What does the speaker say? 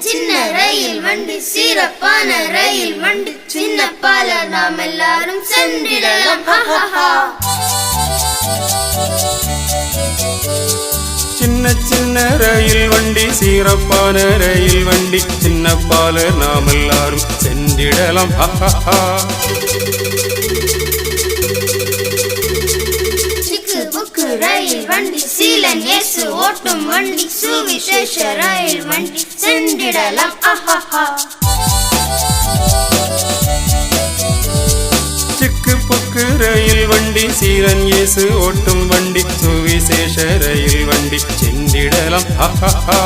சின்ன ரயில் வண்டி சிறப்பான ரயில் வண்டி. சின்ன பால நாம் எல்லாரும் சென்றிடலாம். சின்ன சின்ன ரயில் வண்டி சிறப்பான ரயில் வண்டி. சின்ன பால நாம் எல்லாரும் சென்றிடலாம். ஹஹஹா. ரயில் வண்டி சீலன் இயேசு ஓட்டும் வண்டி சுவிசேஷ ரயில் வண்டி சென்றிடலாம். ஆஹாஹா. சிக்கு புக்கு ரயில் வண்டி சீரன் இயேசு ஓட்டும் வண்டி சுவிசேஷ ரயில் வண்டி சென்றிடலாம். ஹஹஹா.